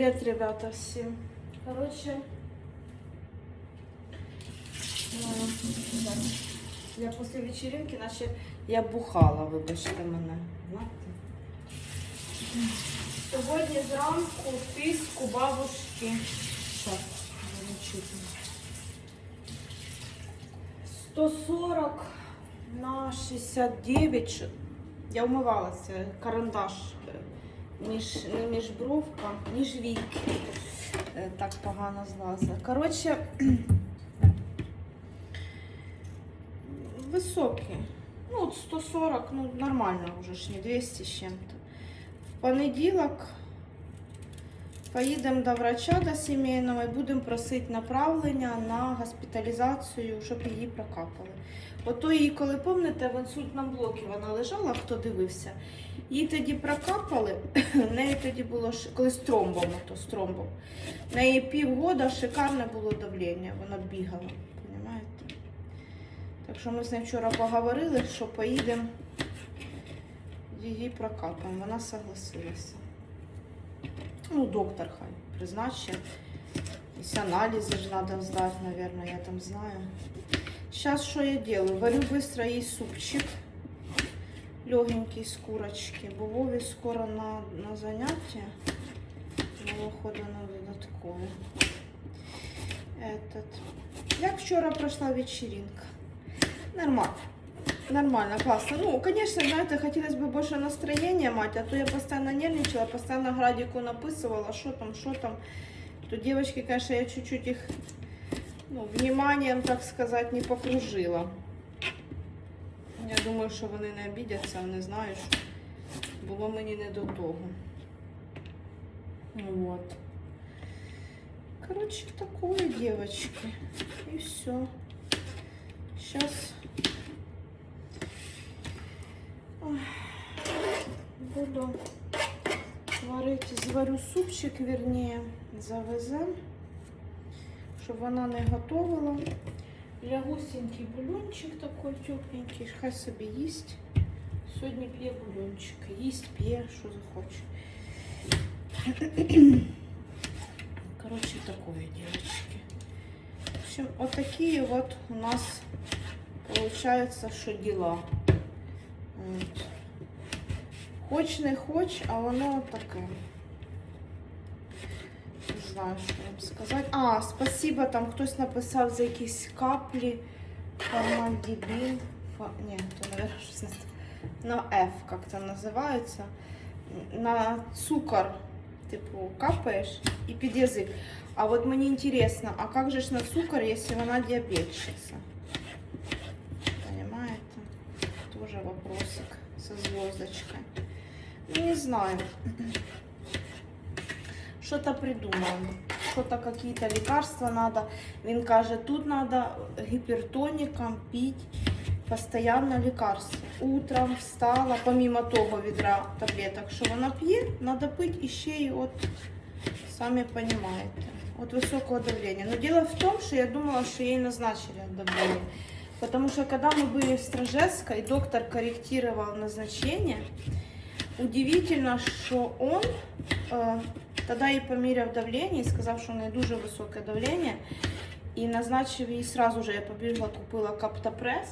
Привет, ребята, всем. Короче, ну, я после вечеринки, наче я бухала, вибачте мене. Сьогодні зранку тиск бабушки. Так, замечательно. 140 на 69. Я умивалася, карандаш е, між, не між бровка, між віки. Е, Так погано злазить. Коротше, високі. Ну, от 140, ну нормально вже ж, не 200 з чим-то. В понеділок поїдемо до врача до сімейного і будемо просити направлення на госпіталізацію, щоб її прокапали. Ото її, коли пам'ятаєте, в інсультному блокі вона лежала, хто дивився. Її тоді прокапали, в неї тоді було коли з тромбом, ото з тромбом. В неї півгода шикарне було давлення, вона бігала, розумієте? Так що ми з нею вчора поговорили, що поїдемо її прокапаємо. Вона согласилася. Ну, доктор хай призначить. Якісь аналізи ж треба здати, мабуть, я там знаю. Сейчас что я делаю? Варю быстро ей супчик. Легенький з курочки. Бо Вові скоро на, на заняття. На виходу на додаткове. Этот. Як вчора пройшла вечеринка? Нормально. Нормально, классно. Ну, конечно, знаете, хотелось бы больше настроения мать, а то я постоянно нервничала, постоянно Градику написывала, что там, что там. То девочки, конечно, я чуть-чуть их ну, вниманием, так сказать, не покружила. Я думаю, що вони не обідяться, вони знають, що було мені не до того. Вот. Короче, такое, девочки. И все. Сейчас буду варить, зварю супчик, вернее, завезем щоб вона не готувала. Лягусенький бульончик такий тепленький, хай собі їсть. Сьогодні п'є бульончик. Їсть, п'є, що захоче. Короче, такое, девочки. В общем, вот такие вот у нас получается, що діла. От. Хоч не хоч, а воно таке. Не знаю, що вам сказати. А, спасибо, там хтось написав за якісь каплі. Формальдібін. Фа... Ні, то, наверное, щось не те. на F, як це називається. На цукор, типу, капаєш і під язик. А от мені інтересно, а як же ж на цукор, якщо вона діабетчиця? вопросик со звездочкой. Ну, не знаю. Что-то придумаем. Что-то какие-то лекарства надо. Він каже, тут надо гипертоником пить постоянно лекарства. Утром встала, помимо того відра таблеток, що вона п'є, надо пити ще й от, самі понимаете, от високого давления. Но дело в том, что я думала, что ей назначили от давления. Потому что когда мы были в Стражеско, и доктор корректировал назначение, удивительно, что он э, тогда їй поміряв давлення і сказав, що у неї дуже високе давлення. І назначив їй сразу же, я побігла, купила каптопрес.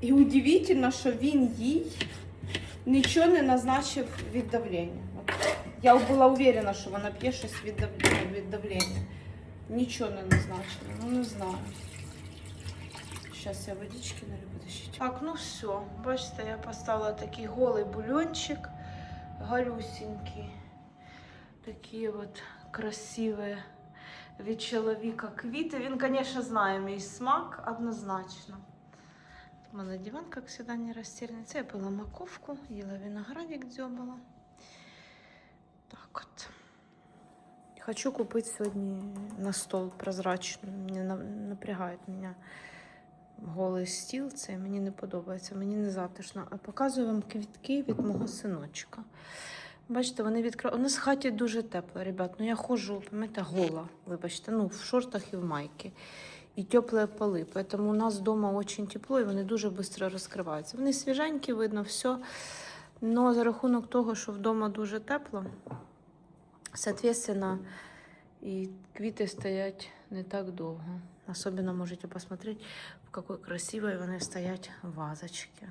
І удивительно, що він їй нічого не назначив від давлення. От я була уверена, що вона п'є щось від давлення. Від давлення. Нічого не назначила, ну не знаю. Зараз я водички налю, подождіть. Так, ну все. Бачите, я поставила такий голий бульончик, галюсенький. Такі от красиві від чоловіка квіти. Він, звісно, знає мій смак однозначно. У мене диван, як завжди, не розстелений. Це я пила маковку, їла виноградик, дзьобала. Так от. Хочу купити сьогодні на стол прозрачну. Не на- напрягає мене голий стіл. Це мені не подобається, мені не затишно. А показую вам квітки від мого синочка. Бачите, вони відкривають. У нас в хаті дуже тепло, ребят. Ну я ходжу, пам'ятаєте, гола, вибачте, ну в шортах і в майці. І теплі поли. Тому у нас вдома дуже тепло і вони дуже швидко розкриваються. Вони свіженькі, видно, все. Но за рахунок того, що вдома дуже тепло, Соответственно, і квіти стоять не так довго. Особенно можете посмотреть, в какой красивой вони стоять вазочки.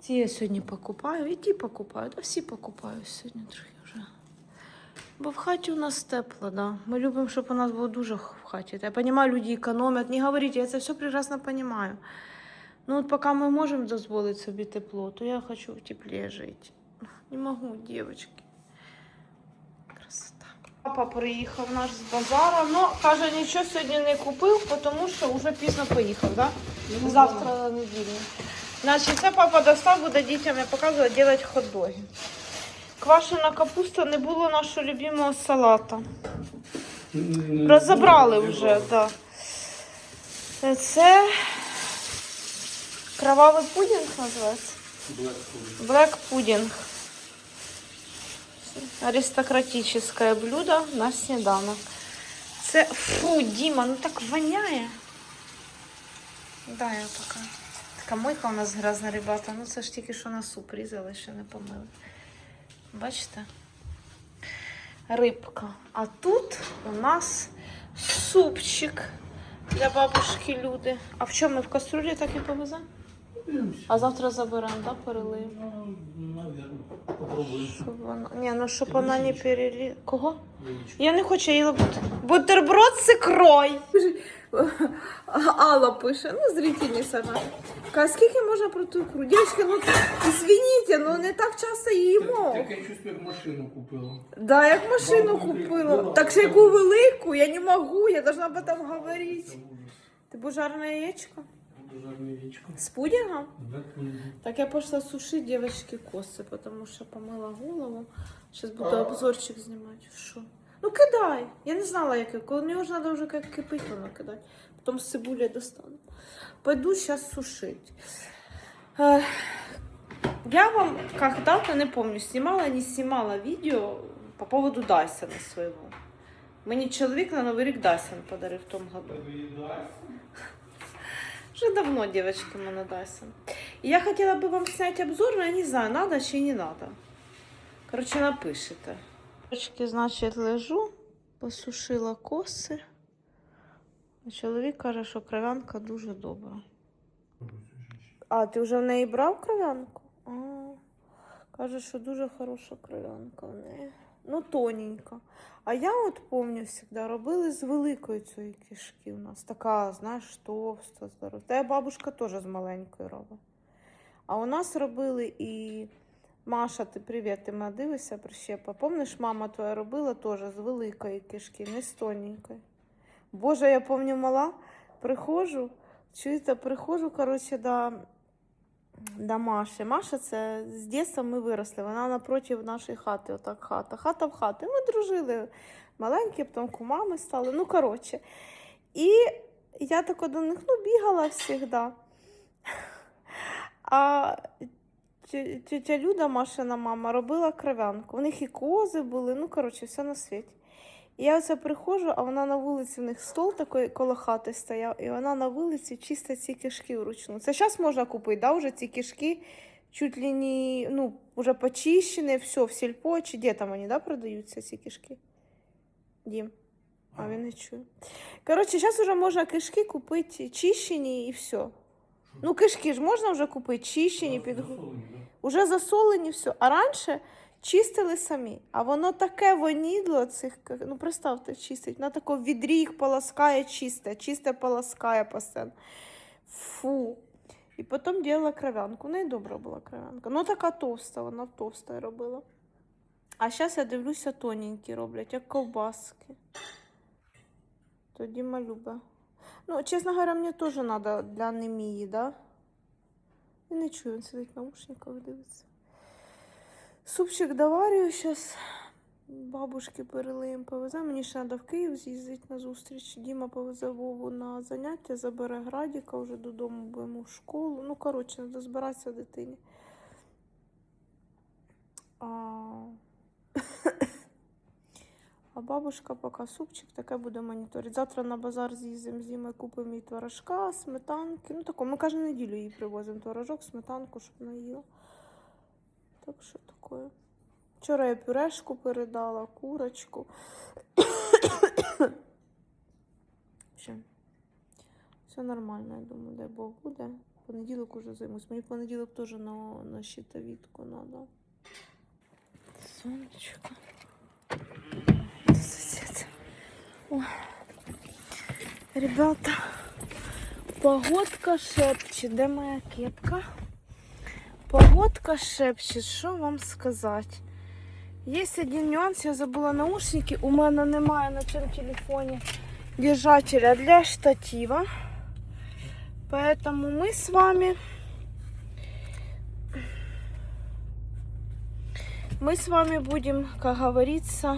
Ці я сьогодні покупаю, і ті покупаю, да всі покупаю сьогодні трохи вже. Бо в хаті у нас тепло, да. Ми любимо, щоб у нас було дуже в хаті. Я розумію, люди економять. Не говоріть, я це все прекрасно розумію. Ну от поки ми можемо дозволити собі тепло, то я хочу в теплі жити. Не можу, дівчатки. Папа приїхав наш з базара, але каже, нічого сьогодні не купив, тому що вже пізно поїхав, да? Завтра неділя. Значить, це папа достав, буде дітям, я показувала, робити хот-доги. Квашена капуста не було нашого любимого салата. Розібрали вже, так. Да. Це кровавий пудінг називається. Блэк пудинг. Аристократическое блюдо на сніданок. Це фу, Діма, ну так воняє. Да, я пока. Така мойка у нас грязна, ребята. Ну це ж тільки що на суп різали, ще не помили. Бачите? Рибка. А тут у нас супчик для бабушки Люди. А в чому ми в каструлі так і повеземо? А завтра заберемо, да, перелиємо? Ну, наверное. Попробуем. Щоб вона... Ні, ну щоб вона не перелі... Кого? Я не хочу їла бут... бутерброд з ікрой. Алла пише, ну зрительниця наша. Каже, скільки можна про ту ікру? Дівчатки, ну извините, ну не так часто їмо. Так я чувствую, як машину купила. Да, як машину купила. Так ще яку велику, я не можу, я должна об этом говорити. Ти будеш жарне яєчко? Буду жарне яєчко. З пудінгом? Да, мгм. Так я пошла сушить девочки косы, потому что помыла голову. Сейчас буду обзорчик снимать. Що? Ну кидай. Я не знала, як коли мені вже треба вже як кипить воно кидати. Потім з цибулі достану. Пойду сейчас сушить. Э, Я вам когда-то, не помню, снимала, не снимала видео по поводу Дайсона своего. Мені чоловік на Новий рік Дайсон подарив в тому году. Уже давно, девочки, мене Дайсон. Я хотела бы вам снять обзор, но я не знаю, надо чи не надо. Короче, напишите. Девочки, значить, лежу, посушила коси. Чоловік каже, що кров'янка дуже добра. А, ти вже в неї брав кров'янку? Каже, що дуже хороша кров'янка в неї. Ну, тоненька. А я от пам'ятаю, завжди робили з великої цієї кишки у нас. Така, знаєш, товста, здорова. Та бабушка теж з маленької робить. А у нас робили і Маша, ти привіт, ти мене дивишся, прищепа. Помниш, мама твоя робила теж з великої кишки, не з тоненької. Боже, я пам'ятаю, мала, приходжу, чуєте, приходжу, коротше, до, до Маші. Маша це з дитинства ми виросли. Вона напроти нашої хати, отак хата. Хата в хати. Ми дружили маленькі, потім кумами стали. Ну, коротше. І я так до них ну, бігала завжди. А тя- тетя Люда, Машина мама, робила кров'янку. У них і кози були, ну, коротше, все на світі. І я оце приходжу, а вона на вулиці, у них стол такий коло хати стояв, і вона на вулиці чистить ці кишки вручну. Це зараз можна купити, да, вже ці кишки чуть ли не, ну, вже почищені, все, в сільпо, чи де там вони, да, продаються ці кишки? Дім. А він не чує. Коротше, зараз вже можна кишки купити чищені і все. Ну, кишки ж можна вже купити, чищені, під... Уже засолені все. А раніше чистили самі. А воно таке вонідло цих, ну представте, чистить. На тако відрі їх полоскає чисте, чисте полоскає постійно. Фу. І потім робила кров'янку. Неї добра була кров'янка. Ну така товста, вона товста робила. А зараз я дивлюся, тоненькі роблять, як ковбаски. Тоді малюбе. Ну, чесно говоря, мені теж треба для анемії, да? Я не чую, він сидить наушниках, дивиться. Супчик доварюю зараз. Бабушки перелиємо, повезе. Мені ще треба в Київ з'їздити на зустріч. Діма повезе Вову на заняття, забере Градіка, вже додому будемо в школу. Ну, коротше, треба збиратися дитині. А... А бабушка поки супчик таке буде моніторити. Завтра на базар з'їздимо з Дімою, купимо їй творожка, сметанки. Ну тако, ми кожну неділю їй привозимо творожок, сметанку, щоб вона їла. Так що таке. Вчора я пюрешку передала, курочку. Ще. Все нормально, я думаю, дай Бог буде. В понеділок уже займусь. Мені понеділок теж на, на щитовідку треба. Сонечко. Ребята, погодка шепче. Де моя кепка? Погодка шепче, що вам сказати? Є один нюанс, я забула наушники. У мене немає на цьому телефоні держателя для штатива. Поэтому мы с вами мы с вами будем, как говорится,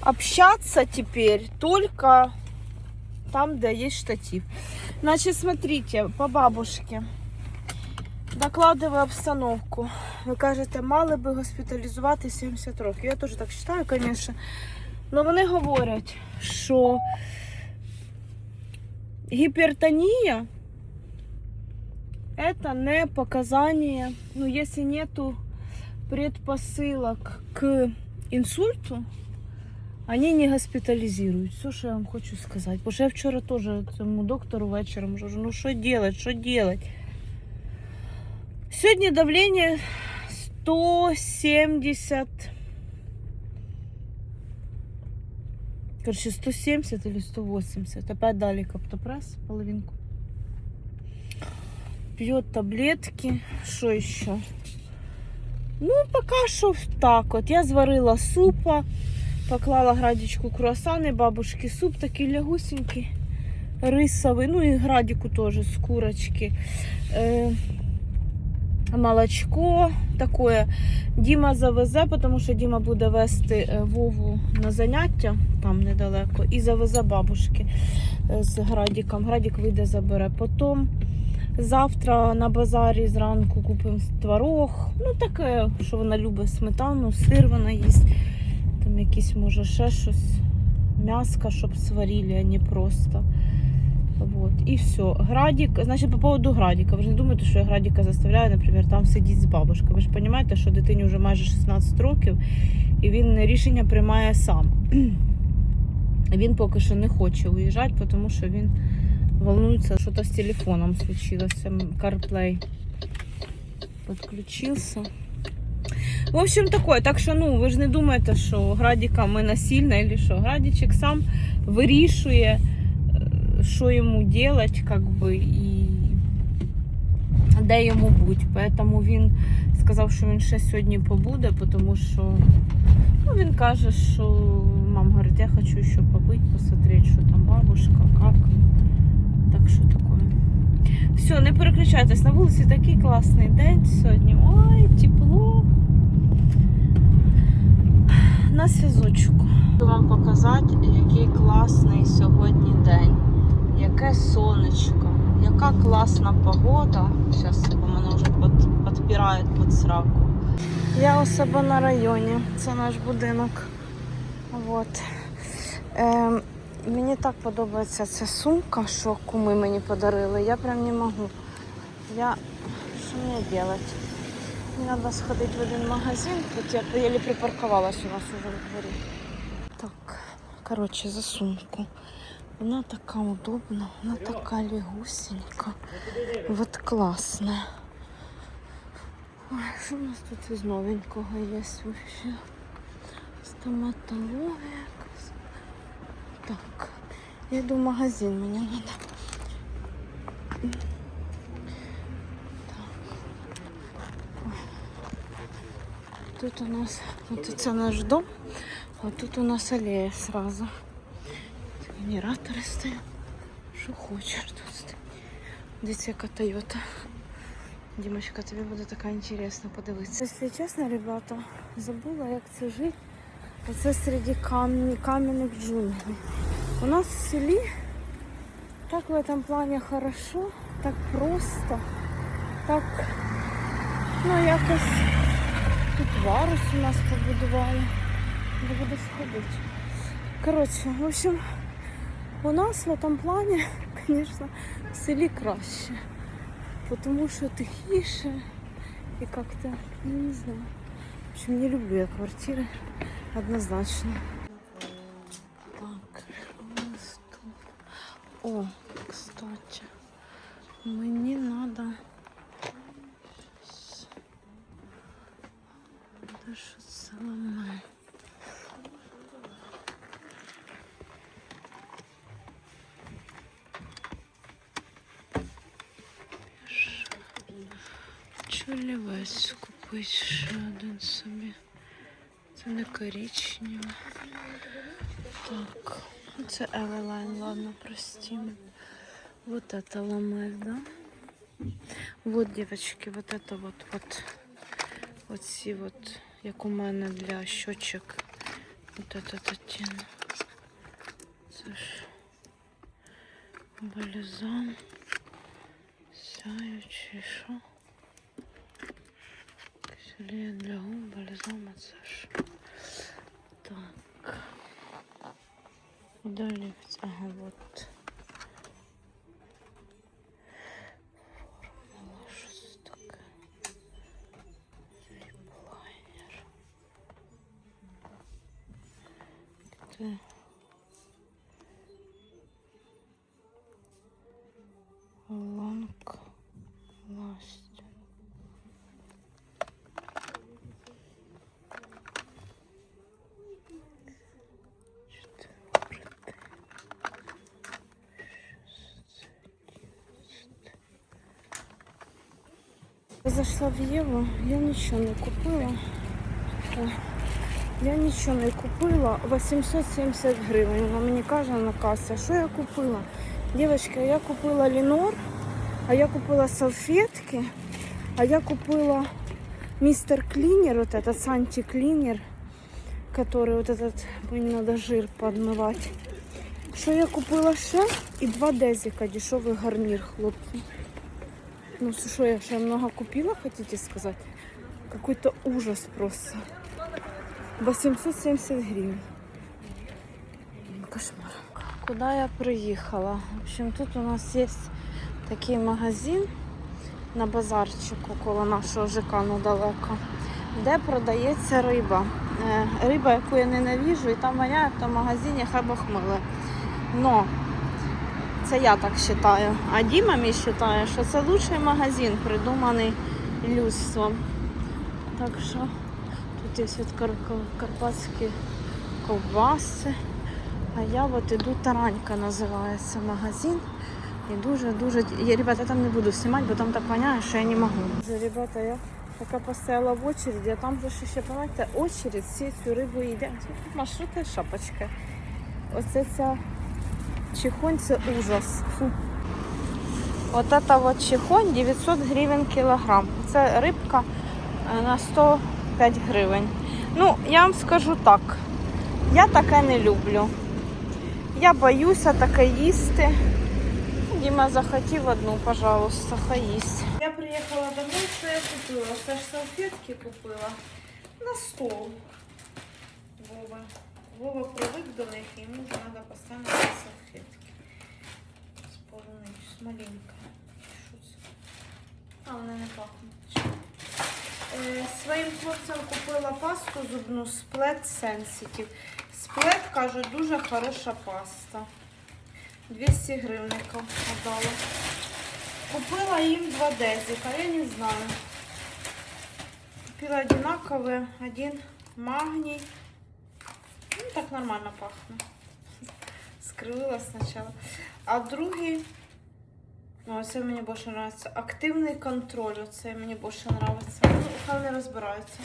общаться теперь только там, где есть штатив. Значит, смотрите, по бабушке. Докладываю обстановку. Ви кажете, мали би госпіталізувати 70 років. Я теж так вважаю, звісно. Але вони говорять, що гипертония это не показание, ну, если нету предпосылок к инсульту, они не госпитализируют. Все, що я вам хочу сказати. Бо ж я вчора теж цьому доктору вечором кажу, ну що делать, що делать? Сьогодні давление 170. Короче, 170 или 180. Опять дали каптопресс, половинку. Пьет таблетки. Что еще? Ну, пока что так вот. Я зварила супа, поклала градичку круассаны, бабушки суп такий лягусенький, рисовый. Ну и градику тоже с курочки. Э, молочко такое. Діма завезе, тому що Діма буде вести е, Вову на заняття там недалеко, і завезе бабушки е, з Градіком. Градік вийде, забере. Потім завтра на базарі зранку купимо творог. Ну, таке, що вона любить сметану, сир вона їсть. Там якісь, може, ще щось. М'яско, щоб сварили, а не просто. Вот. І все. Градик, значить, по поводу Градика. Ви ж не думаєте, що я Градика заставляю, наприклад, там сидіти з бабушкою. Ви ж розумієте, що дитині вже майже 16 років, і він рішення приймає сам. Він поки що не хоче уїжджати, тому що він волнується, що то з телефоном случилося. CarPlay підключився. В общем, такое. Так що, ну, ви ж не думаєте, що Градіка ми насильно, або що. Градічик сам вирішує що йому делать, как би, і де йому бути. Поэтому він сказав, що він ще сьогодні побуде, тому що ну, він каже, що мам говорить, я хочу ще побути, посмотреть, що там бабушка, як. Так що таке. Все, не переключайтесь, на вулиці такий класний день сьогодні. Ой, тепло. На зв'язочку. Хочу вам показати, який класний сьогодні день. Яке сонечко, яка класна погода. Зараз бо мене вже під, підпирають під сраку. Я у себе на районі. Це наш будинок. Вот. Ем, мені так подобається ця сумка, що куми мені подарили. Я прям не можу. Я... Що мені робити? Мені треба сходити в один магазин. Тут я еле припаркувалась у нас уже в дворі. Так, коротше, за сумку. Вона така удобна, вона така лягусенька. Вот класна. Ой, що у нас тут із новенького є? Стоматологія. Так, я йду в магазин, мені треба. Тут у нас, вот це наш дом, а тут у нас аллея сразу. Генератори стоять. Що хочеш тут стоїть. Дивіться, яка Тойота. Дімочка, тобі буде така інтересна подивитися. Якщо чесно, ребята, забула, як це жити. Оце серед камні, кам'яних джунглей. У нас в селі так в этом плані хорошо, так просто, так, ну якось тут варус у нас побудували. Де буде сходити. Коротше, в общем, у нас в этом плані, звісно, в селі краще. Тому що тихіше И как-то, ну, не знаю. В общем, не люблю я квартиры однозначно. Так, у нас тут? О, кстати, мені надо. Надо щось зелене. Чолі купить ще один собі. Це не коричневе. Так, це Эвелайн, ладно, простим. Вот это ламель, да? Вот, девочки, вот это вот, вот. Оці вот, як у мене для щочок. Вот этот оттенок. Це ж бальзам. Сяючий, що? Киселія для губ, бальзам, а це ж. Так. Далі, ага, вот. Формула, що це таке? Ліплайнер. Де? Зайшла в Єву, я нічого не купила. О, Я нічого не купила. 870 гривень. Вона мені каже на касі, що я купила? Дівчатка, я купила лінор, а я купила салфетки, а я купила мистер клинер, вот этот санти клинер, который вот этот, мені надо жир подмивати. Що я купила ще? І два дезіка, дешевий гарнір, хлопці. Ну что, я ще много купила, хотите сказать? Какой-то ужас просто. 870 гривен. Кошмар. Куда я приїхала? В общем, тут у нас є такий магазин на базарчику коло нашого ЖК недалеко, де продається риба. Е, Риба, яку я ненавіжу, і там воняє в магазині хай Бог. Но це я так вважаю. А Діма мій вважає, що це лучший магазин, придуманий людством. Так що тут є кар- карпатські ковбаси. А я от іду Таранька називається магазин. І дуже-дуже. Я, ребята, там не буду знімати, бо там так воняє, що я не можу. Ребята, я така постояла в очереді, а там же ще, пам'ятаєте, очередь, всі цю рибу їдять. Маршрутна шапочка. Оце ця Чихонь це ужас. Фу. Вот это вот чихонь 900 гривень кілограм. Це рибка е, на 105 гривень. Ну, я вам скажу так. Я таке не люблю. Я боюся таке їсти. Діма захотів одну, пожалуйста, хай їсть. Я приїхала домой, що я купила? Це ж салфетки купила на стол. Вова. Вова привик до них, йому треба постійно салфетки. Маленька. Що це? А, вони не пахнуть. Е, своїм хлопцям купила пасту зубну Splet Sensitive. Splet, кажуть, дуже хороша паста. 200 гривників отдала. Купила їм два дезика, я не знаю. Купила одинаковые. Один магний. Ну, так нормально пахне. Скривила спочатку. А другий, ну, це мені більше подобається. Активний контроль. Оце мені більше подобається. Ну, хай не розбираються.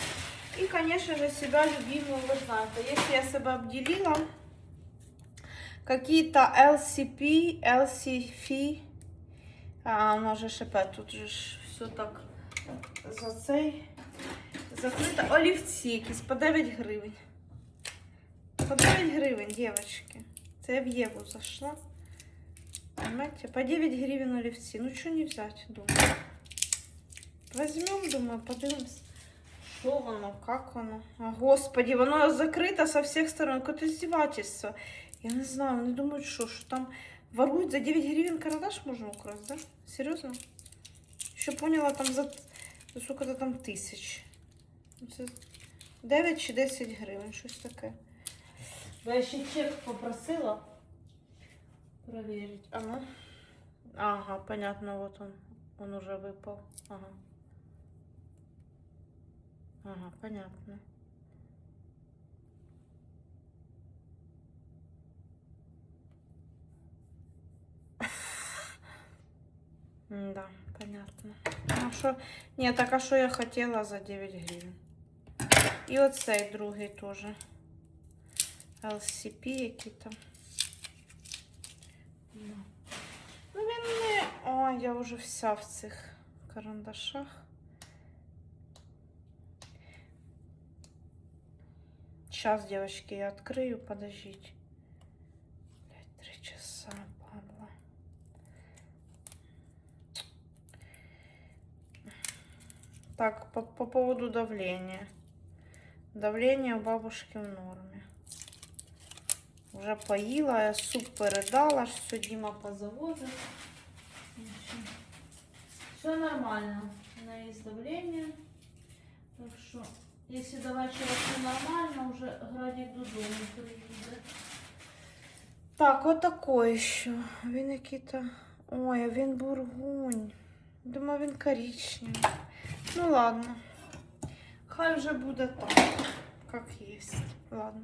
І, звісно ж, себя любимую, ви знаєте, якщо я себе обділила, какие-то LCP, LCF, а, воно же шипе, тут же ж все так за цей закрито. Олівці якісь по 9 гривень. По 9 гривень, девочки. Це в Єву зайшла. Понимаете? По 9 гривен олівці. Ну что не взять, думаю. Возьмем, думаю, подивимось. Що воно, як воно? А, господи, воно закрито со всіх сторон. Какое-то издевательство. Я не знаю, вони думають, що, що там ворують за 9 гривен карандаш можна украсть, да? Серйозно? Що поняла, там за, Це сколько там тисяч. Це 9 чи 10 гривень, щось таке. Бо я ще чек попросила проверить. А ну. Ага, понятно, вот он. Он уже выпал. Ага. Ага, понятно. Да, понятно. А що? Ні, так а що я хотіла за 9 гривень? І оцей другий теж. LCP який там. О, я вже вся в цих карандашах. Сейчас, девочки, я открою, подождите. Блять, три часа, падла. Так, по, по поводу давления. Давление у бабушки в норме. Уже поїла, я суп передала, все Діма позавозив Все нормально. У неї є давление. Так що, якщо до вечора все нормально, вже градик додому приїде. Так, отакой ще. Він який-то. Ой, а він бургунь. Думаю, він коричневий. Ну ладно. Хай вже буде так, як є. Ладно.